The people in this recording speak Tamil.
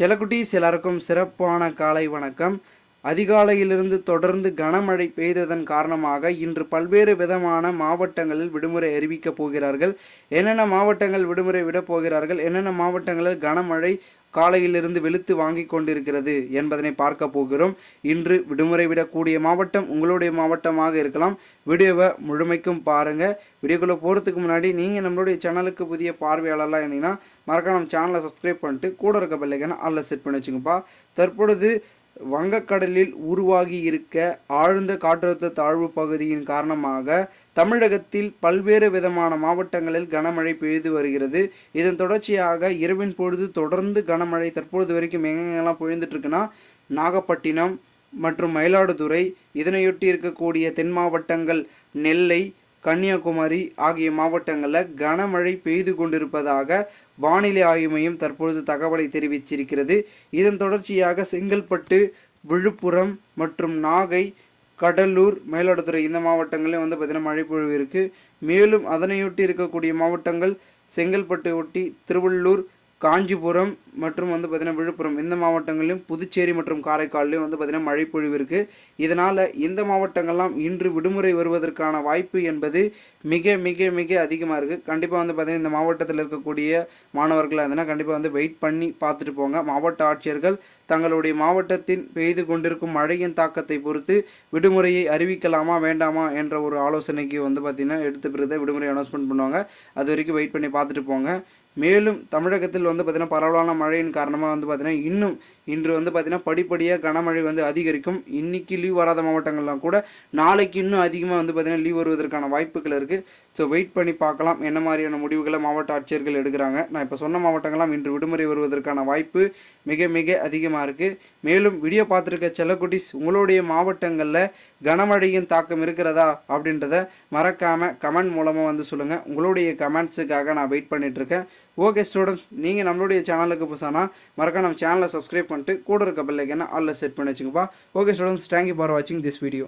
செலக்குட்டீஸ் எல்லாருக்கும் சிறப்பான காலை வணக்கம். அதிகாலையிலிருந்து தொடர்ந்து கனமழை பெய்ததன் காரணமாக இன்று பல்வேறு விதமான மாவட்டங்களில் விடுமுறை அறிவிக்கப் போகிறார்கள். என்னென்ன மாவட்டங்கள் விடுமுறை விடப் போகிறார்கள்? என்னென்ன மாவட்டங்களில் கனமழை காலையிலிருந்து வெளுத்து வாங்கி கொண்டிருக்கிறது என்பதனை பார்க்க போகிறோம். இன்று விடுமுறை விடக்கூடிய மாவட்டம் உங்களுடைய மாவட்டமாக இருக்கலாம். வீடியோவை முழுமைக்கும் பாருங்கள் வீடியோக்குள்ளே போகிறதுக்கு முன்னாடி நீங்கள் நம்மளுடைய சேனலுக்கு புதிய பார்வையாளர்லாம் இருந்தீங்கன்னா மறக்காம நம்ம சேனலை சப்ஸ்கிரைப் பண்ணிட்டு கூட இருக்க பெல்லைக்கான அதில் செட் பண்ணி வச்சுங்கப்பா. தற்பொழுது வங்கக்கடலில் உருவாகி இருக்க ஆழ்ந்த காற்றழுத்த தாழ்வு பகுதியின் காரணமாக தமிழகத்தில் பல்வேறு விதமான மாவட்டங்களில் கனமழை பெய்து வருகிறது. இதன் தொடர்ச்சியாக இரவின் பொழுது தொடர்ந்து கனமழை தற்பொழுது வரைக்கும் எங்கெங்கெல்லாம் பொழிந்துட்டு இருக்குன்னா நாகப்பட்டினம் மற்றும் மயிலாடுதுறை இதனையொட்டி இருக்கக்கூடிய தென் மாவட்டங்கள் நெல்லை கன்னியாகுமரி ஆகிய மாவட்டங்களில் கனமழை பெய்து கொண்டிருப்பதாக வானிலை ஆய்வு மையம் தற்பொழுது தகவலை தெரிவிச்சிருக்கிறது. இதன் தொடர்ச்சியாக செங்கல்பட்டு விழுப்புரம் மற்றும் நாகை கடலூர் மயிலாடுதுறை இந்த மாவட்டங்களில் வந்து பார்த்திங்கன்னா மழைப்பொழிவு இருக்குது மேலும் அதனையொட்டி இருக்கக்கூடிய மாவட்டங்கள் செங்கல்பட்டு ஒட்டி திருவள்ளூர் காஞ்சிபுரம் மற்றும் வந்து பார்த்திங்கன்னா விழுப்புரம் இந்த மாவட்டங்களிலும் புதுச்சேரி மற்றும் காரைக்கால்லையும் வந்து பார்த்திங்கன்னா மழைப்பொழிவு இருக்குது இதனால் இந்த மாவட்டங்கள்லாம் இன்று விடுமுறை வருவதற்கான வாய்ப்பு என்பது மிக மிக மிக அதிகமாக இருக்குது கண்டிப்பாக வந்து பார்த்திங்கன்னா இந்த மாவட்டத்தில் இருக்கக்கூடிய மாணவர்கள் இருந்ததுன்னா கண்டிப்பாக வந்து வெயிட் பண்ணி பார்த்துட்டு போங்க. மாவட்ட ஆட்சியர்கள் தங்களுடைய மாவட்டத்தின் பெய்து கொண்டிருக்கும் மழையின் தாக்கத்தை பொறுத்து விடுமுறையை அறிவிக்கலாமா வேண்டாமா என்ற ஒரு ஆலோசனைக்கு வந்து பார்த்திங்கன்னா எடுத்து பிறகு விடுமுறை அனௌன்ஸ்மெண்ட் பண்ணுவாங்க. அது வரைக்கும் வெயிட் பண்ணி பார்த்துட்டு போங்க. மேலும் தமிழகத்தில் வந்து பார்த்திங்கன்னா பரவலான மழையின் காரணமாக வந்து பார்த்திங்கன்னா இன்னும் இன்று வந்து பார்த்திங்கன்னா படிப்படியாக கனமழை வந்து அதிகரிக்கும். இன்றைக்கி லீவ் வராத மாவட்டங்கள்லாம் கூட நாளைக்கு இன்னும் அதிகமாக வந்து பார்த்திங்கன்னா லீவ் வருவதற்கான வாய்ப்புகள் இருக்குது ஸோ வெயிட் பண்ணி பார்க்கலாம். என்ன மாதிரியான முடிவுகளை மாவட்ட ஆட்சியர்கள் எடுக்கிறாங்க? நான் இப்போ சொன்ன மாவட்டங்கள்லாம் இன்று விடுமுறை வருவதற்கான வாய்ப்பு மிக மிக அதிகமாக இருக்குது மேலும் வீடியோ பார்த்துருக்க செல்லக்குட்டிஸ் உங்களுடைய மாவட்டங்களில் கனமழையின் தாக்கம் இருக்கிறதா அப்படின்றத மறக்காமல் கமெண்ட் மூலமாக வந்து சொல்லுங்கள் உங்களுடைய கமெண்ட்ஸுக்காக நான் வெயிட் பண்ணிகிட்ருக்கேன் ஓகே ஸ்டூடெண்ட்ஸ் நீங்கள் நம்மளுடைய சேனலுக்கு புதுசானா மறக்காம நம்ம சேனலை சப்ஸ்கிரைப் பண்ணிட்டு கூட இருக்க பெல்லைக்கான ஆல்ல செட் பண்ணி வச்சுங்கப்பா. Okay students thank you for வாட்சிங் திஸ் வீடியோ